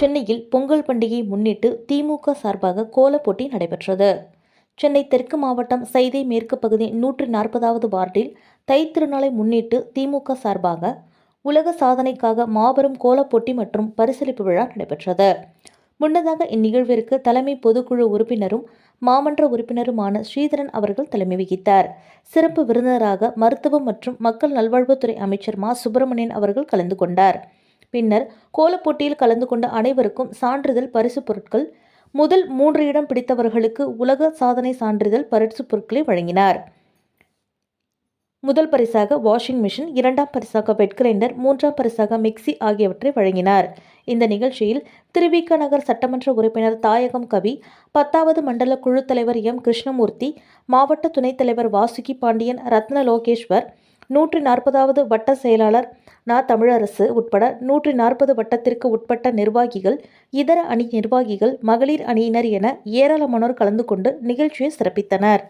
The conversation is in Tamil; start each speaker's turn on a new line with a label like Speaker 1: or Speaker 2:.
Speaker 1: சென்னையில் பொங்கல் பண்டிகையை முன்னிட்டு திமுக சார்பாக கோலப் போட்டி நடைபெற்றது. சென்னை தெற்கு மாவட்டம் சைதை மேற்கு பகுதி நூற்றி நாற்பதாவது வார்டில் தைத்திருநாளை முன்னிட்டு திமுக சார்பாக உலக சாதனைக்காக மாபெரும் கோலப் போட்டி மற்றும் பரிசளிப்பு விழா நடைபெற்றது. முன்னதாக இந்நிகழ்விற்கு தலைமை பொதுக்குழு உறுப்பினரும் மாமன்ற உறுப்பினருமான ஸ்ரீதரன் அவர்கள் தலைமை வகித்தார். சிறப்பு விருந்தினராக மருத்துவம் மற்றும் மக்கள் நல்வாழ்வுத்துறை அமைச்சர் மா. சுப்பிரமணியன் அவர்கள் கலந்து கொண்டார். பின்னர் கோலப் போட்டியில் கலந்து கொண்ட அனைவருக்கும் சான்றிதழ் பரிசு பொருட்கள் முதல் மூன்று இடம் பிடித்தவர்களுக்கு உலக சாதனை சான்றிதழ் பரிசு பொருட்களை வழங்கினார். முதல் பரிசாக வாஷிங் மிஷின் இரண்டாம் பரிசாக வெட் கிரைண்டர் மூன்றாம் பரிசாக மிக்சி ஆகியவற்றை வழங்கினார். இந்த நிகழ்ச்சியில் திருவிக நகர் சட்டமன்ற உறுப்பினர் தாயகம் கவி பத்தாவது மண்டல குழு தலைவர் எம். கிருஷ்ணமூர்த்தி மாவட்ட துணைத் தலைவர் வாசுகி பாண்டியன் ரத்ன லோகேஸ்வர் நூற்றி நாற்பதாவது வட்ட செயலாளர் நா. தமிழரசு உட்பட நூற்றி நாற்பது வட்டத்திற்கு உட்பட்ட நிர்வாகிகள் இதர அணி நிர்வாகிகள் மகளிர் அணியினர் என ஏராளமானோர் கலந்து கொண்டு நிகழ்ச்சியை சிறப்பித்தனர்.